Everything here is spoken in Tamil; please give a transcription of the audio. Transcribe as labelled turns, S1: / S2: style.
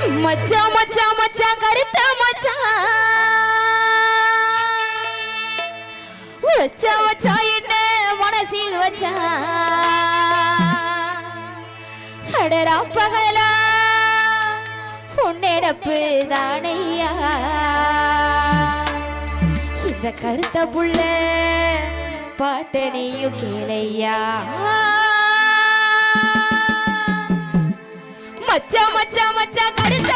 S1: மச்சா மச்சா மச்சா கருத்த மச்சா. வச்சா வச்சா என்ன மனசில் வச்சா? கடரா பகலா. பொன்னெடப்பு தானையா. இந்த கருத்த புள்ள பாட்டனையும் கேளையா. மச்சா மச்சா மச்சா கடுத்த